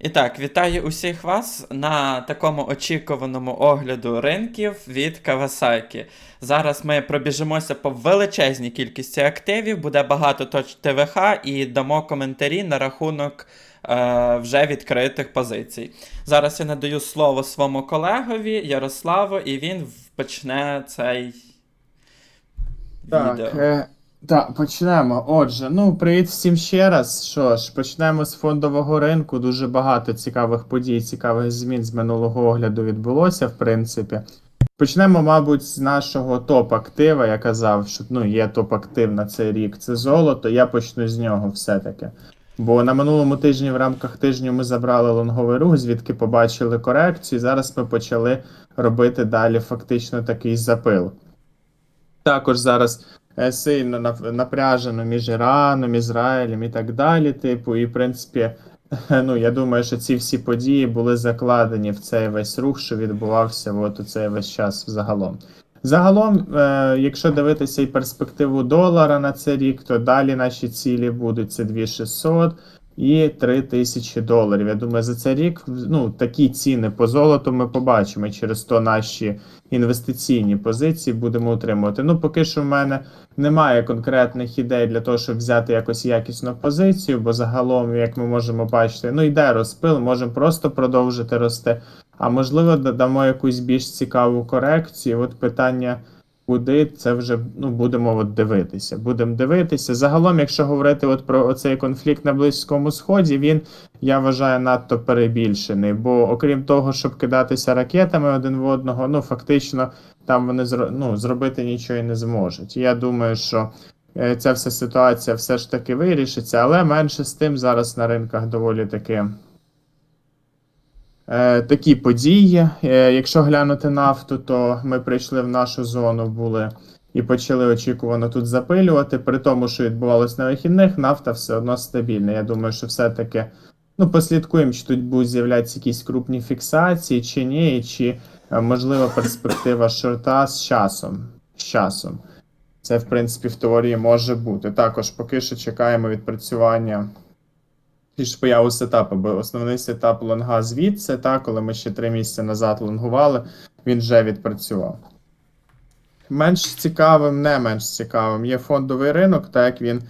І так, вітаю усіх вас на такому очікуваному огляду ринків від Kawasaki. Зараз ми пробіжимося по величезній кількості активів, буде багато точ ТВХ і дамо коментарі на рахунок е, вже відкритих позицій. Зараз я надаю слово своєму колегові Ярославу, і він почне цей Так, відео. Так, почнемо. Отже, ну привіт всім ще раз. Що ж, почнемо з фондового ринку. Дуже багато цікавих подій, цікавих змін з минулого огляду відбулося, в принципі. Почнемо, мабуть, з нашого топ-актива. Я казав, що ну, є топ-актив на цей рік. Це золото. Я почну з нього все-таки. Бо на минулому тижні в рамках тижню ми забрали лонговий рух, звідки побачили корекцію. Зараз ми почали робити далі фактично такий запил. Також зараз сильно нав- напряжено між Іраном, Ізраїлем і так далі. Типу, і в принципі, ну я думаю, що ці всі події були закладені в цей весь рух, що відбувався от у цей весь час взагалом. Загалом, е, якщо дивитися і перспективу долара на цей рік, то далі наші цілі будуть це 2600 і 3000 доларів. Я думаю, за цей рік ну, такі ціни по золоту ми побачимо через то наші інвестиційні позиції будемо утримувати. Ну, поки що в мене немає конкретних ідей для того, щоб взяти якось якісну позицію, бо загалом, як ми можемо бачити, ну йде розпил, можемо просто продовжити рости. А можливо, додамо якусь більш цікаву корекцію. От питання, куди це вже ну, будемо от дивитися. Будемо дивитися. Загалом, якщо говорити от про оцей конфлікт на Близькому Сході, він я вважаю надто перебільшений. Бо окрім того, щоб кидатися ракетами один в одного, ну фактично там вони ну, зробити нічого і не зможуть. Я думаю, що е, ця вся ситуація все ж таки вирішиться, але менше з тим зараз на ринках доволі таки. Е, такі події. Е, якщо глянути нафту, то ми прийшли в нашу зону, були і почали очікувано тут запилювати. При тому, що відбувалось на вихідних, нафта все одно стабільна. Я думаю, що все-таки ну, послідкуємо, чи тут будуть з'являтися якісь крупні фіксації, чи ні, і чи е, можлива перспектива шорта з часом. З часом. Це, в принципі, в теорії може бути. Також поки що чекаємо відпрацювання і ж появу сетапу, бо основний сетап лонга звідси, та, коли ми ще три місяці назад лонгували, він вже відпрацював. Менш цікавим, не менш цікавим є фондовий ринок, так як він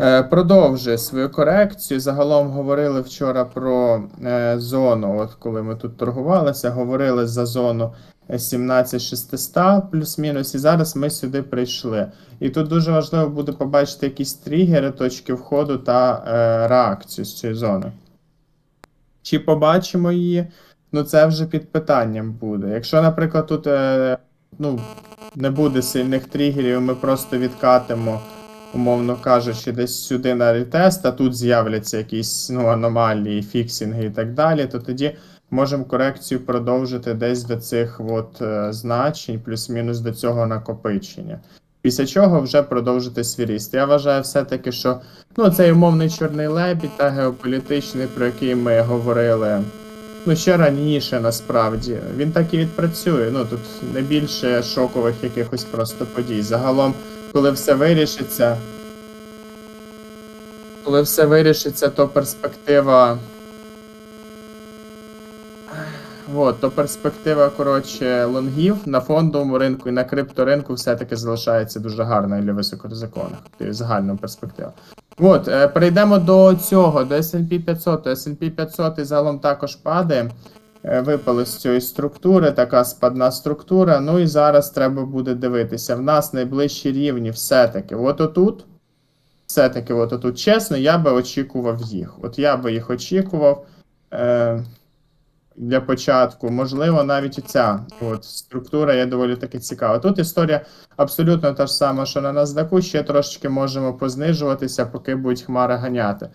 е, продовжує свою корекцію. Загалом говорили вчора про е, зону, от коли ми тут торгувалися, говорили за зону 17600 плюс-мінус, і зараз ми сюди прийшли. І тут дуже важливо буде побачити якісь тригери, точки входу та е, реакцію з цієї зони. Чи побачимо її? Ну, це вже під питанням буде. Якщо, наприклад, тут е, ну, не буде сильних тригерів, ми просто відкатимо, умовно кажучи, десь сюди на ретест, а тут з'являться якісь ну, аномалії, фіксінги і так далі, то тоді можемо корекцію продовжити десь до цих от, е, значень, плюс-мінус до цього накопичення. Після чого вже продовжити свій ріст. Я вважаю все-таки, що ну, цей умовний чорний лебідь та геополітичний, про який ми говорили ну, ще раніше насправді, він так і відпрацює. Ну тут не більше шокових якихось просто подій. Загалом, коли все вирішиться, коли все вирішиться, то перспектива. От, то перспектива, коротше, лонгів на фондовому ринку і на крипторинку все-таки залишається дуже гарною для високоризикованих. активів, Загальна перспектива. От, е, перейдемо до цього, до S&P 500. S&P 500 і загалом також падає. Е, Випали з цієї структури, така спадна структура. Ну і зараз треба буде дивитися. В нас найближчі рівні все-таки. От отут. Все-таки, от отут. Чесно, я би очікував їх. От я би їх очікував. Е, для початку. Можливо, навіть ця от, структура є доволі таки цікава. Тут історія абсолютно та ж сама, що на NASDAQ, ще трошечки можемо познижуватися, поки будуть хмари ганяти.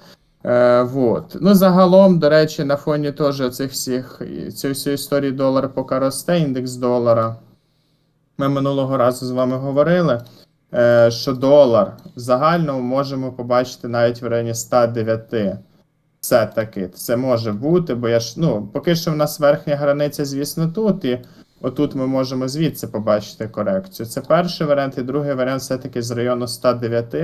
Е, вот. Ну, загалом, до речі, на фоні теж цих всіх цієї всієї історії долар поки росте, індекс долара. Ми минулого разу з вами говорили, е, що долар в загальному можемо побачити навіть в районі 109. Все таки, це може бути, бо я ж ну, поки що в нас верхня границя, звісно, тут, і отут ми можемо звідси побачити корекцію. Це перший варіант, і другий варіант все-таки з району 109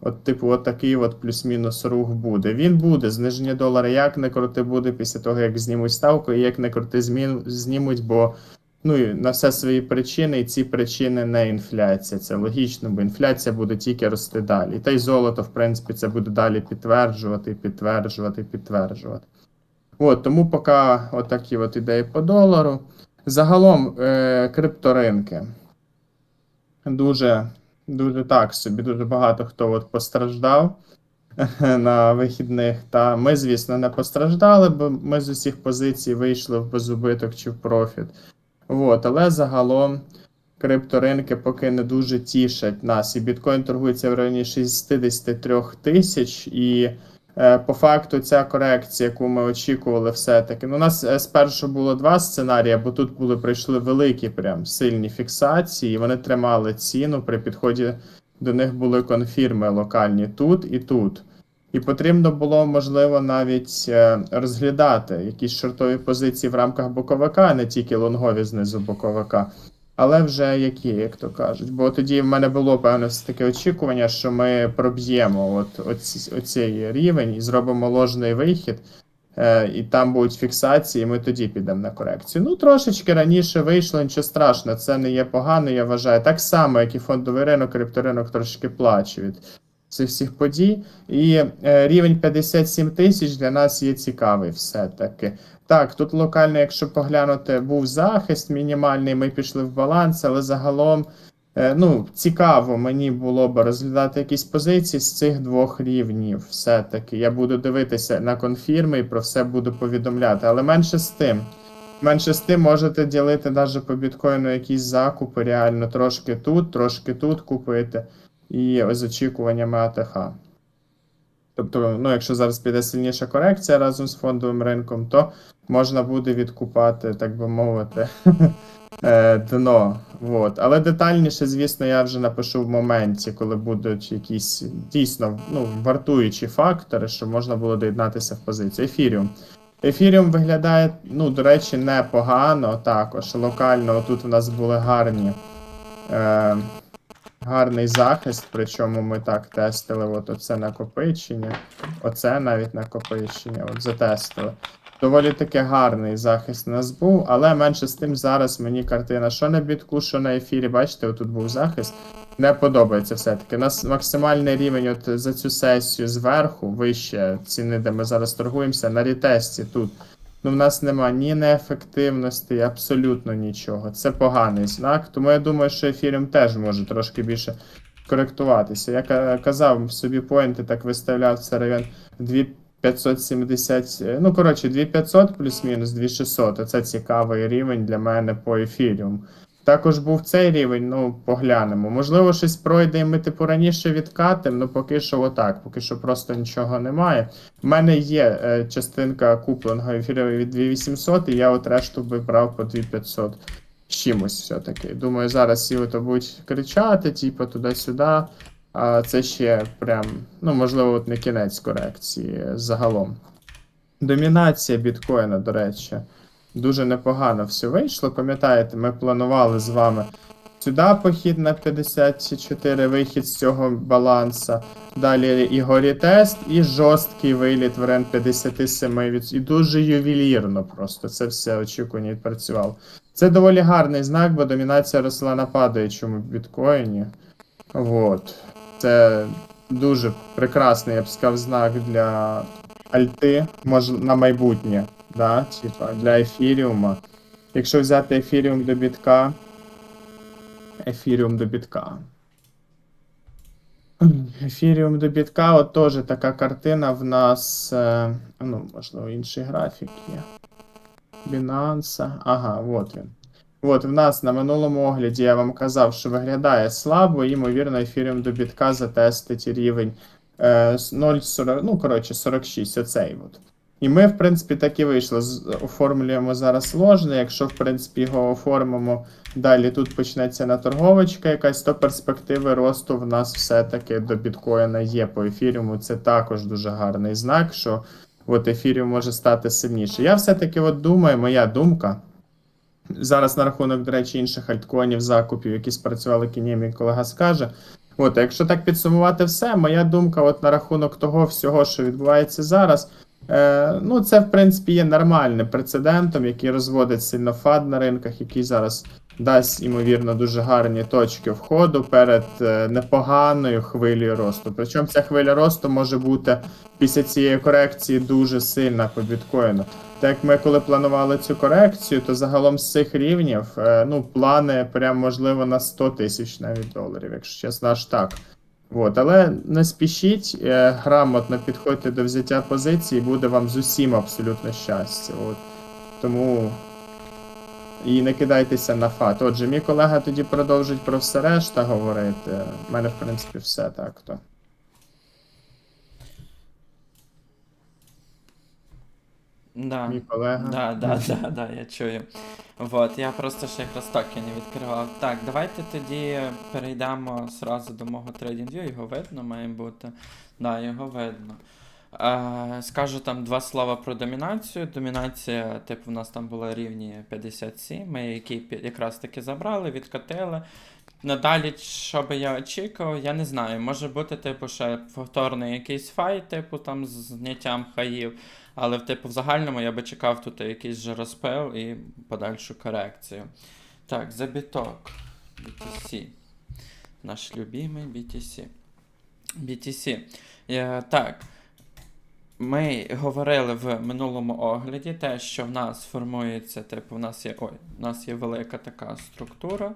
От, типу, от такий от плюс-мінус рух буде. Він буде. Зниження долара як не крути буде після того, як знімуть ставку, і як не крути змін, знімуть, бо ну, і на все свої причини, і ці причини не інфляція. Це логічно, бо інфляція буде тільки рости далі. Та й золото, в принципі, це буде далі підтверджувати, підтверджувати, підтверджувати. От, тому поки отакі от ідеї по долару. Загалом е, крипторинки. Дуже, дуже так собі, дуже багато хто от постраждав на вихідних. Та ми, звісно, не постраждали, бо ми з усіх позицій вийшли в безубиток чи в профіт. От, але загалом крипторинки поки не дуже тішать нас. І біткоін торгується в районі 63 тисяч. І е, по факту ця корекція, яку ми очікували, все-таки. Ну, у нас е, спершу було два сценарії, бо тут були прийшли великі, прям сильні фіксації, вони тримали ціну. При підході до них були конфірми локальні тут і тут. І потрібно було, можливо, навіть е, розглядати якісь шортові позиції в рамках боковика, не тільки лонгові знизу боковика. Але вже які, як то кажуть. Бо тоді в мене було певне все таке очікування, що ми проб'ємо от, оці, оцей рівень і зробимо ложний вихід, е, і там будуть фіксації, і ми тоді підемо на корекцію. Ну, трошечки раніше вийшло, нічого страшного, це не є погано, я вважаю. Так само, як і фондовий ринок, крипторинок трошки плаче від цих всіх подій. І е, рівень 57 тисяч для нас є цікавий все-таки. Так, тут локально, якщо поглянути, був захист мінімальний, ми пішли в баланс, але загалом е, ну, цікаво мені було б розглядати якісь позиції з цих двох рівнів. Все-таки я буду дивитися на конфірми і про все буду повідомляти. Але менше з тим. Менше з тим можете ділити навіть по біткоїну якісь закупи, реально трошки тут, трошки тут купити. І з очікуваннями АТХ. Тобто, ну, якщо зараз піде сильніша корекція разом з фондовим ринком, то можна буде відкупати, так би мовити, е, дно. Вот. Але детальніше, звісно, я вже напишу в моменті, коли будуть якісь дійсно ну, вартуючі фактори, щоб можна було доєднатися в позицію. Ефіріум. Ефіріум виглядає, ну, до речі, непогано також. Локально тут у нас були гарні. Е, гарний захист, причому ми так тестили от оце накопичення, оце навіть накопичення, от затестили. Доволі таки гарний захист у нас був, але менше з тим зараз мені картина, що на бітку, що на ефірі, бачите, отут був захист. Не подобається все-таки. У нас максимальний рівень от за цю сесію зверху, вище ціни, де ми зараз торгуємося, на рітесті тут. Ну, в нас нема ні неефективності, абсолютно нічого. Це поганий знак. Тому я думаю, що ефіріум теж може трошки більше коректуватися. Я казав собі поінти, так виставляв це район 2570. е, Ну, коротше, 2500 плюс-мінус 2600. Це цікавий рівень для мене по ефіріум. Також був цей рівень, ну, поглянемо. Можливо, щось пройде, і ми типу раніше відкатимо, ну поки що отак, поки що просто нічого немає. У мене є е, частинка купленого ефіру від 2800, і я от решту би брав по 2500 з чимось все-таки. Думаю, зараз всі ото будуть кричати, типу, туди-сюди. А це ще прям, ну, можливо, от не кінець корекції загалом. Домінація біткоїна, до речі, дуже непогано все вийшло. Пам'ятаєте, ми планували з вами сюди похід на 54 вихід з цього баланса. Далі Ігорі тест і жорсткий виліт в рен 57 І дуже ювелірно просто це все очікування відпрацювало. Це доволі гарний знак, бо домінація росла на падаючому біткоїні. Вот. Це дуже прекрасний, я б сказав, знак для альти, може на майбутнє, да? Типа для ефіріума. Якщо взяти ефіріум до бітка. Ефіріум до бітка. Ефіріум до бітка, от теж така картина в нас. Е, ну, можливо, інший графік є. Binance. Ага, от він. От в нас на минулому огляді я вам казав, що виглядає слабо, ймовірно, ефіріум до бітка затестить рівень е, 0,40, ну, коротше, 46, оцей от. І ми, в принципі, так і вийшли. З- Оформлюємо зараз ложне. Якщо, в принципі, його оформимо, далі тут почнеться наторговочка якась, то перспективи росту в нас все-таки до біткоїна є по ефіріуму. Це також дуже гарний знак, що от ефіріум може стати сильніше. Я все-таки от думаю, моя думка. Зараз на рахунок, до речі, інших альткоїнів, закупів, які спрацювали Кінємі, колега скаже. От, якщо так підсумувати все, моя думка от на рахунок того всього, що відбувається зараз. Е, ну, це в принципі є нормальним прецедентом, який розводить сильно фад на ринках, який зараз дасть, ймовірно, дуже гарні точки входу перед е, непоганою хвилею росту. Причому ця хвиля росту може бути після цієї корекції дуже сильна по біткоїну. Так як ми коли планували цю корекцію, то загалом з цих рівнів е, ну, плани прям можливо на 100 тисяч навіть доларів, якщо чесно, аж так. От, але не спішіть, е, грамотно підходьте до взяття позиції, буде вам з усім абсолютно щастя. От. Тому і не кидайтеся на фат. Отже, мій колега тоді продовжить про все решта говорити. У мене, в принципі, все так то. Да. Мій колега. Да, да, да, да, я чую. Вот, я просто ще якраз токи не відкривав. Так, давайте тоді перейдемо зразу до мого TradingView, його видно має бути. Да, його видно. Е, скажу там два слова про домінацію. Домінація, типу, у нас там була рівні 57, ми які якраз таки забрали, відкатили. Надалі, що би я очікував, я не знаю. Може бути, типу, ще повторний якийсь файт, типу там з зняттям хаїв. Але типу в загальному я би чекав тут якийсь же розпил і подальшу корекцію. Так, забіток. BTC. Наш любимий BTC. BTC. Е, так. Ми говорили в минулому огляді те, що в нас формується, типу, в нас є. Ой, в нас є велика така структура.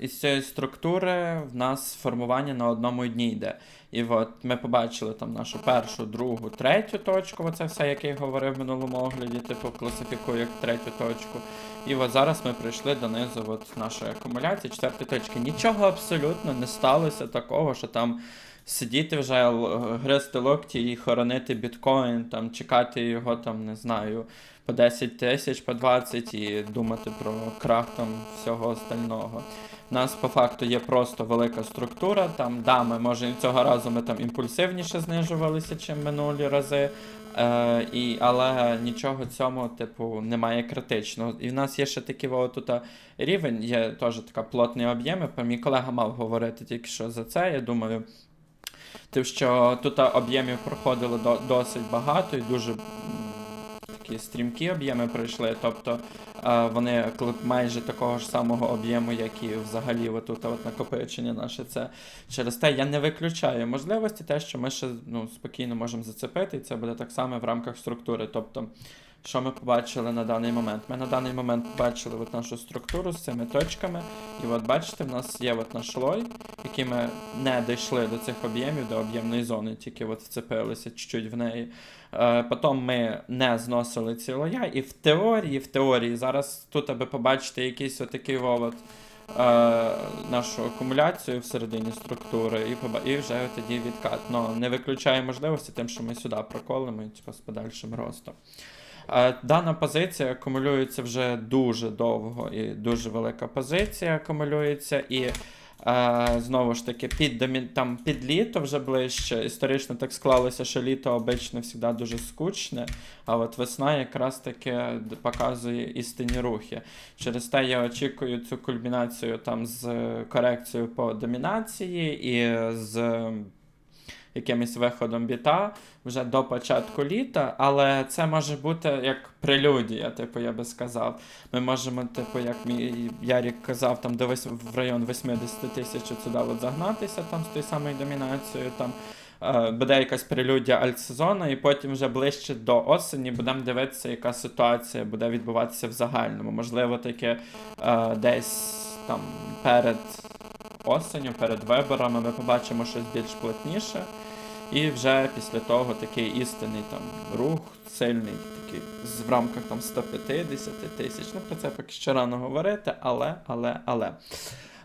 Із цієї структури в нас формування на одному дні йде. І от ми побачили там нашу першу, другу, третю точку. Оце все, як я говорив в минулому огляді, типу класифікую як третю точку. І от зараз ми прийшли донизу от нашої акумуляції, четвертої точки. Нічого абсолютно не сталося такого, що там сидіти вже, гризти локті і хоронити біткоін, там чекати його там, не знаю, по 10 тисяч, по 20 і думати про крах там всього остального. У нас по факту є просто велика структура. Там, да, ми може цього разу ми там імпульсивніше знижувалися, чим минулі рази. Е, і, але нічого цьому, типу, немає критичного. І в нас є ще такий тут рівень, є теж така плотний об'єм. Мій колега мав говорити тільки що за це. Я думаю. Тим, що тут об'ємів проходило до, досить багато і дуже такі стрімкі об'єми пройшли. Тобто е, вони майже такого ж самого об'єму, як і взагалі отут от накопичення наше це. Через те я не виключаю можливості, те, що ми ще ну, спокійно можемо зацепити, і це буде так само в рамках структури. Тобто, що ми побачили на даний момент? Ми на даний момент побачили от нашу структуру з цими точками. І от бачите, в нас є от наш лой, який ми не дійшли до цих об'ємів, до об'ємної зони, тільки от вцепилися чуть-чуть в неї. Е, потім ми не зносили ці лоя, і в теорії, в теорії, зараз тут, аби побачити якийсь отакий от, е, нашу акумуляцію всередині структури, і, і вже тоді відкат. Ну, не виключає можливості тим, що ми сюди проколимо, типу, з подальшим ростом. Е, Дана позиція акумулюється вже дуже довго і дуже велика позиція акумулюється. І е, знову ж таки, під, там, під літо вже ближче. Історично так склалося, що літо обично завжди дуже скучне, а от весна якраз таки показує істинні рухи. Через те я очікую цю кульмінацію там з корекцією по домінації і з якимось виходом біта вже до початку літа, але це може бути як прелюдія, типу, я би сказав. Ми можемо, типу, як мій Ярік казав, там до вось... в район 80 тисяч сюди от загнатися там з тою самою домінацією. Там е, буде якась прелюдія альтсезону, і потім вже ближче до осені будемо дивитися, яка ситуація буде відбуватися в загальному. Можливо, таке е, десь там перед осенню, перед виборами ми побачимо щось більш плотніше. І вже після того такий істинний там рух, сильний, такий в рамках там 150 тисяч. Ну про це поки ще рано говорити, але, але, але.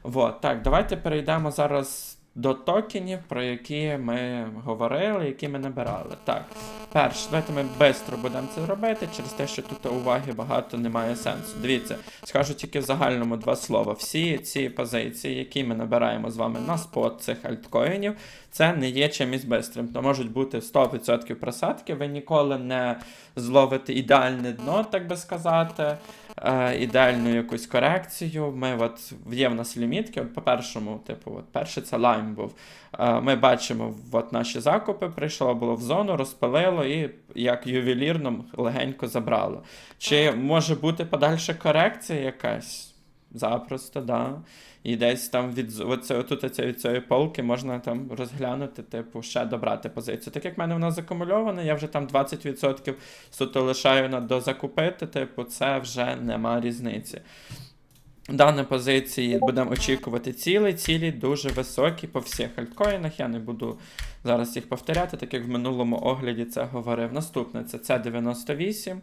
Вот, так, давайте перейдемо зараз до токенів, про які ми говорили, які ми набирали. Так, перше, давайте ми швидко будемо це робити, через те, що тут уваги багато немає сенсу. Дивіться, скажу тільки в загальному два слова. Всі ці позиції, які ми набираємо з вами на спот цих альткоїнів, це не є чимось бистрим. То можуть бути 100% просадки, ви ніколи не зловите ідеальне дно, так би сказати. Е, ідеальну якусь корекцію. Ми от є в нас лімітки. От по першому, типу, от перший це лайм був. Е, ми бачимо, от наші закупи прийшло, було в зону, розпилило і як ювелірно легенько забрало. Чи може бути подальша корекція якась? Запросто, да. І десь там від оце, отут від цієї полки можна там розглянути, типу, ще добрати позицію. Так як в мене вона закумульована, я вже там 20% суто лишаю на дозакупити, типу, це вже нема різниці. Дані позиції будемо очікувати цілі, цілі дуже високі по всіх альткоїнах. Я не буду зараз їх повторяти, так як в минулому огляді це говорив. Наступне це C98.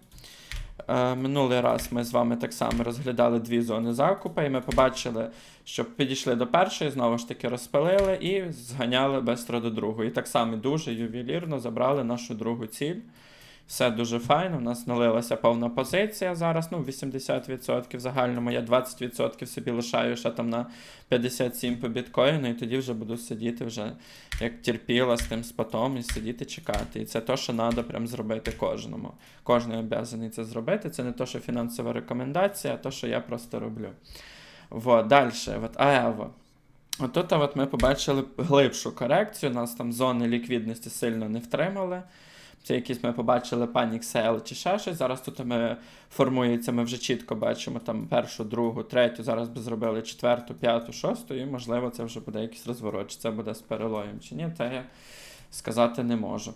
Е, Минулий раз ми з вами так само розглядали дві зони закупу, і ми побачили, що підійшли до першої, знову ж таки розпилили і зганяли бестро до другої. І так само дуже ювелірно забрали нашу другу ціль. Все дуже файно. У нас налилася повна позиція зараз. Ну, 80% в загальному. Я 20% собі лишаю ще там на 57 по біткоїну, і тоді вже буду сидіти вже як терпіла з тим спотом і сидіти чекати. І це то, що треба прям зробити кожному. Кожен обов'язаний це зробити. Це не то, що фінансова рекомендація, а то, що я просто роблю. Вот, далі, от АЕВО. Отут от ми побачили глибшу корекцію. Нас там зони ліквідності сильно не втримали. Це якісь ми побачили панік сейл чи ще щось. Зараз тут ми формується, ми вже чітко бачимо там першу, другу, третю. Зараз би зробили четверту, п'яту, шосту, і можливо це вже буде якийсь розворот. Чи це буде з перелоєм чи ні, це я сказати не можу.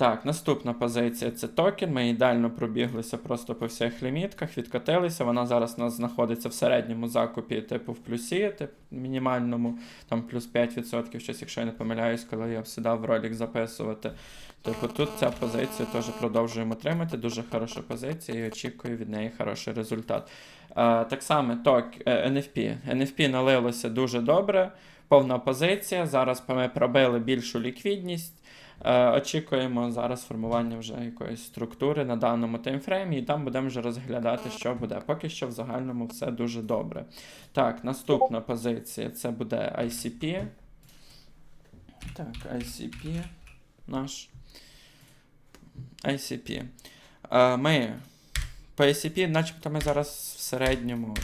Так, наступна позиція це токен. Ми ідеально пробіглися просто по всіх лімітках, відкотилися. Вона зараз у нас знаходиться в середньому закупі, типу в плюсі, типу мінімальному, там плюс 5%, щось, якщо я не помиляюсь, коли я сідав ролик записувати. Типу тут ця позиція теж продовжуємо отримати. Дуже хороша позиція і очікую від неї хороший результат. Е, так само ток, е, NFP. NFP налилося дуже добре, повна позиція. Зараз ми пробили більшу ліквідність. Е, очікуємо зараз формування вже якоїсь структури на даному таймфреймі, і там будемо вже розглядати, що буде. Поки що в загальному все дуже добре. Так, наступна позиція це буде ICP. Так, ICP наш. ICP. Е, Ми по ICP, начебто ми зараз в середньому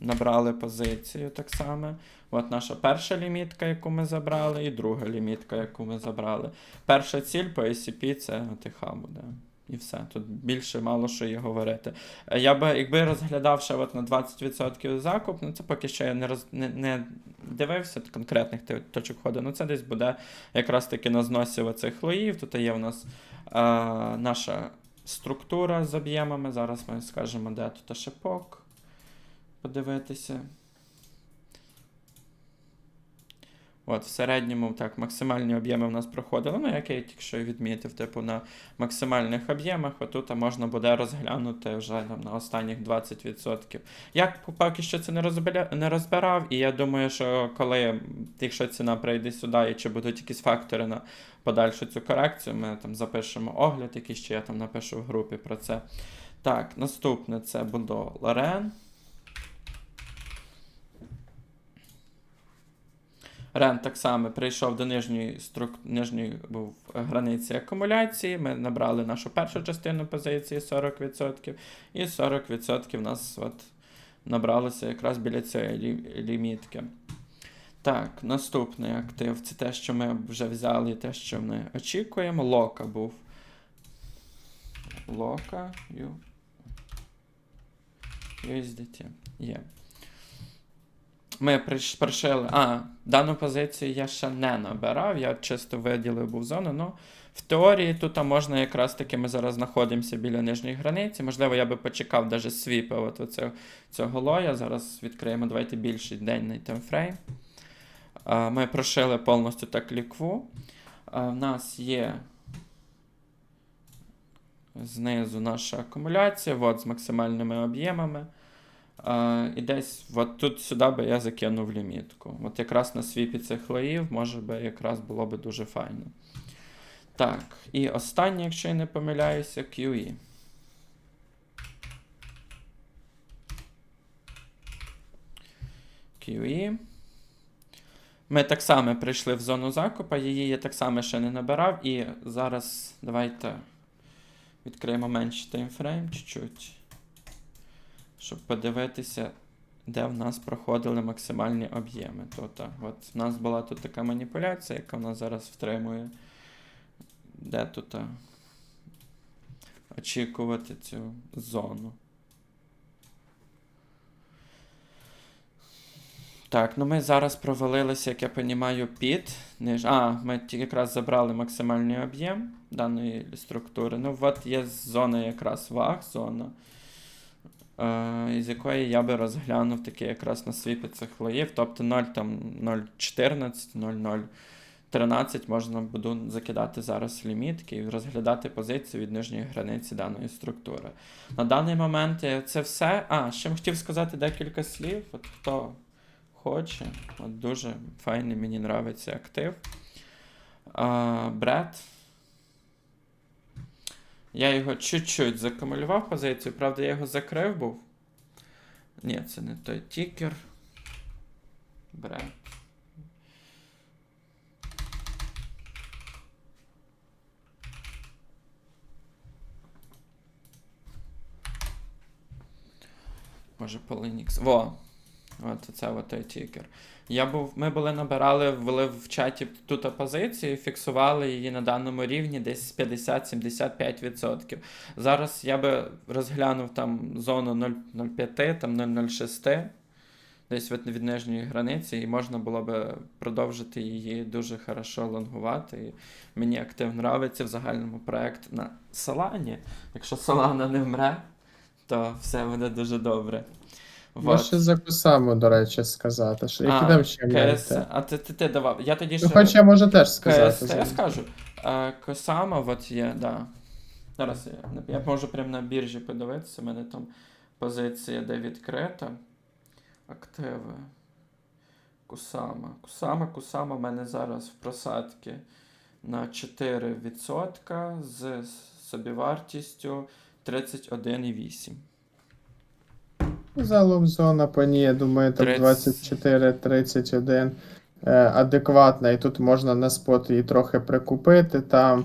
набрали позицію так само. От наша перша лімітка, яку ми забрали, і друга лімітка, яку ми забрали. Перша ціль по ICP це ОТХ буде. І все. Тут більше мало що є говорити. Я би, якби розглядав ще от на 20% закуп, ну це поки що я не, роз, не, не дивився конкретних точок ходу. Ну це десь буде якраз таки на зносі оцих лоїв. Тут є в нас е, наша структура з об'ємами. Зараз ми скажемо, де тут шипок. Подивитися. От, в середньому так, максимальні об'єми в нас проходили. Ну, як я тільки що відмітив, типу на максимальних об'ємах, отут можна буде розглянути вже там, на останніх 20%. Я поки що це не, розбиля... не розбирав, і я думаю, що коли, якщо ціна прийде сюди, і чи будуть якісь фактори на подальшу цю корекцію, ми там запишемо огляд, який ще я там напишу в групі про це. Так, наступне це буде Лорен. Рен так само прийшов до нижньої струк... нижньої був границі акумуляції. Ми набрали нашу першу частину позиції 40%, і 40% в нас от набралося якраз біля цієї лі- лімітки. Так, наступний актив це те, що ми вже взяли, і те, що ми очікуємо. Лока був. Лока. USDT. Є. Ми приш- пришили. А, дану позицію я ще не набирав, я чисто виділив був зону. Ну, в теорії тут можна якраз таки ми зараз знаходимося біля нижньої границі. Можливо, я би почекав навіть свіпи от оце, цього лоя. Зараз відкриємо давайте більший денний таймфрейм. Ми прошили повністю так лікву. В нас є знизу наша акумуляція, от з максимальними об'ємами. І десь от тут сюди би я закинув лімітку. От якраз на свіпі цих лоїв, може би, якраз було би дуже файно. Так, і останнє, якщо я не помиляюся, QE. QE. Ми так само прийшли в зону закупа, її я так само ще не набирав. І зараз давайте відкриємо менший таймфрейм чуть-чуть. Щоб подивитися, де в нас проходили максимальні об'єми. Тобто, от в нас була тут така маніпуляція, яка в нас зараз втримує. Де тут очікувати цю зону. Так, ну ми зараз провалилися, як я розумію, під. Ниж... А, ми якраз забрали максимальний об'єм даної структури. Ну, от є зона якраз ваг, зона, е, із якої я би розглянув такі якраз на свіпи цих лоїв. Тобто 0, там 0,14, 0,013 можна буду закидати зараз лімітки і розглядати позицію від нижньої границі даної структури. На даний момент е, це все. А, ще хотів сказати декілька слів. От хто хоче. От дуже файний, мені нравиться актив. А, Бред. Я його чуть-чуть закумулював позицію, правда, я його закрив був. Ні, це не той тікер. Бред. Може, Polinix. Во! От це от той тікер. Я був, ми були набирали, ввели в чаті тут позицію, фіксували її на даному рівні десь 50-75%. Зараз я би розглянув там зону 0,05, там 0,06, десь від, від нижньої границі, і можна було би продовжити її дуже хорошо лонгувати. І мені актив нравиться в загальному проект на Солані. Якщо Солана не вмре, то все буде дуже добре. Можеш ще за Кусаму, до речі, сказати. Що, які там ще КС, а ти, ти, ти давав. Я тоді ще. Ну, хоч я можу теж сказати. КС, я скажу. А, Косама, от є, да. Зараз я, я можу прямо на біржі подивитися, у мене там позиція, де відкрита. Активи. Кусама. Кусама, Кусама в мене зараз в просадці на 4% з собівартістю 31,8. Залом зона по ній, я думаю, там 24-31 е, адекватна, і тут можна на спот її трохи прикупити там.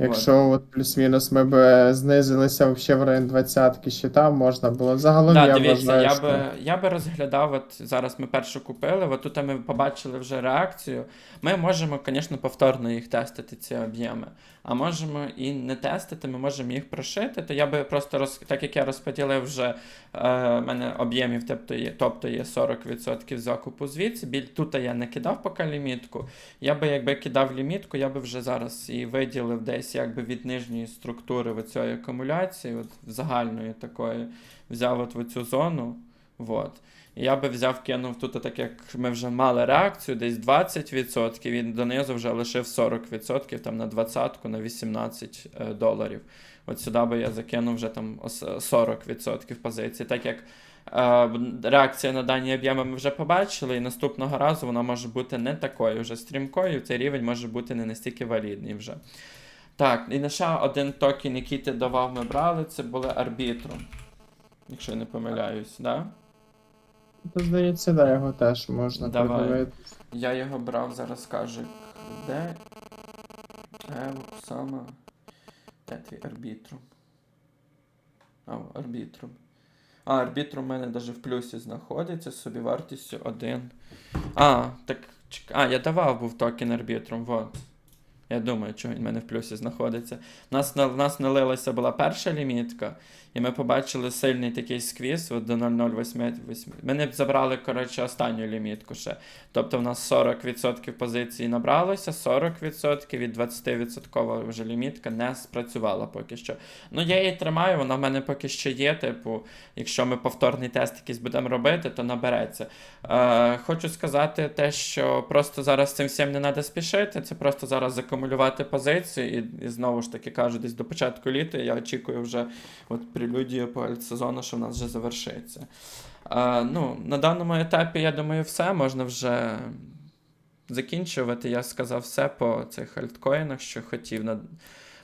Якщо от плюс-мінус ми б знизилися взагалі в район 20 ще там можна було. Загалом Да, я дивіться, вважаю, я що... би, я би розглядав, от зараз ми першу купили, от тут ми побачили вже реакцію. Ми можемо, звісно, повторно їх тестити, ці об'єми. А можемо і не тестити, ми можемо їх прошити. То я би просто роз, так як я розподілив вже е, мене об'ємів, тобто є, тобто є 40% закупу звідси. Біль тут я не кидав поки лімітку. Я би якби кидав лімітку, я би вже зараз і виділив десь якби від нижньої структури цієї акумуляції, от загальної такої, взяв от в цю зону. Вот. Я би взяв, кинув тут, так як ми вже мали реакцію, десь 20%, і донизу вже лишив 40%, там на 20 на 18 е, доларів. От сюди би я закинув вже там 40% позиції, так як е, реакція на дані об'єми ми вже побачили, і наступного разу вона може бути не такою вже стрімкою, цей рівень може бути не настільки валідний вже. Так, і на ще один токен, який ти давав, ми брали, це були арбітрум. Якщо я не помиляюсь, да? То, здається, да, його теж можна Давай. подивитися. Я його брав, зараз скажу, де. Е, саме. Де твій арбітрум? А, арбітрум. А, арбітрум у мене навіть в плюсі знаходиться з собівартістю 1. А, так. чек- А, я давав був токен арбітрум, вот. Я думаю, чого він в мене в плюсі знаходиться. У нас, на- в нас налилася була перша лімітка, і ми побачили сильний такий сквіз от до 0,08. Ми не забрали, коротше, останню лімітку ще. Тобто в нас 40% позиції набралося, 40% від 20% вже лімітка не спрацювала поки що. Ну, я її тримаю, вона в мене поки що є. Типу, якщо ми повторний тест якийсь будемо робити, то набереться. Е, хочу сказати те, що просто зараз цим всім не треба спішити. Це просто зараз закумулювати позиції. І, і знову ж таки кажу, десь до початку літа я очікую вже от прелюдію по що в нас вже завершиться. Е, ну, на даному етапі, я думаю, все можна вже закінчувати. Я сказав все по цих альткоїнах, що хотів.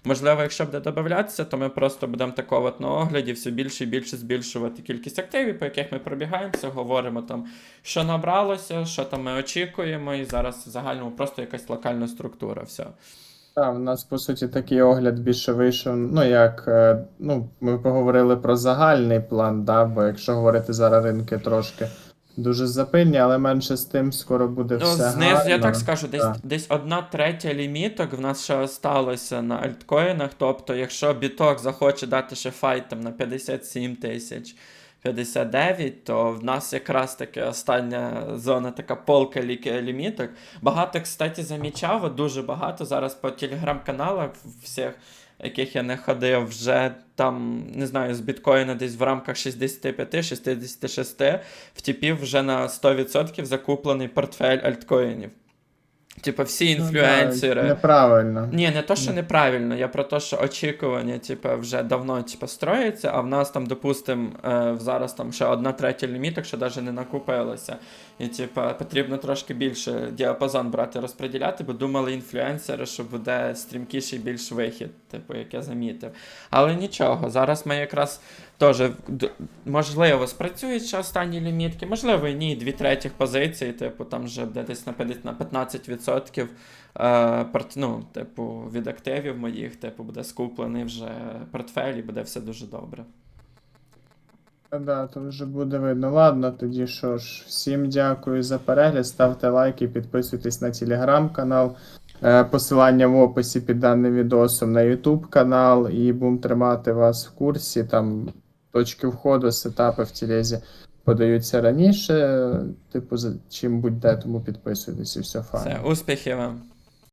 Можливо, якщо буде додатися, то ми просто будемо такого на огляді все більше і більше збільшувати кількість активів, по яких ми пробігаємося, говоримо там, що набралося, що там ми очікуємо, і зараз в загальному просто якась локальна структура. Все. Так, у нас по суті такий огляд більше вийшов. Ну, як е, ну, ми поговорили про загальний план, да, бо якщо говорити зараз ринки трошки дуже запильні, але менше з тим скоро буде Ну, все знизу, я так скажу, десь, Так. десь одна третя ліміток в нас ще осталося на альткоїнах. Тобто, якщо біток захоче дати ще файт там на 57 тисяч. 59, то в нас якраз таки остання зона така полка ліміток. Багато, кстати, замічав, дуже багато зараз по телеграм-каналах всіх, яких я не ходив, вже там, не знаю, з біткоїна десь в рамках 65-66 в типів вже на 100% закуплений портфель альткоїнів. Типу, всі Ну, да. Неправильно. Ні, не то, що неправильно, я про те, що очікування, типу, вже давно типу, строїться, а в нас там, допустим, е, зараз там ще одна третя ліміток, що навіть не накупилася. І, типу, потрібно трошки більше діапазон брати, розподіляти, бо думали інфлюенсери, що буде стрімкіший більш вихід, типу, як я замітив. Але нічого, зараз ми якраз теж можливо спрацюють ще останні лімітки, можливо, і ні, дві третіх позиції, типу, там вже десь на 50 на 15% е, ну, типу, від активів моїх, типу, буде скуплений вже портфель і буде все дуже добре. Та Да, то вже буде видно. Ладно, тоді що ж, всім дякую за перегляд. Ставте лайки, підписуйтесь на телеграм-канал. Е, Посилання в описі під даним відосом на YouTube канал, і будемо тримати вас в курсі. Там точки входу, сетапи в тілезі подаються раніше. Типу, за чим будь-де, тому підписуйтесь і все файно. Все, успіхів вам!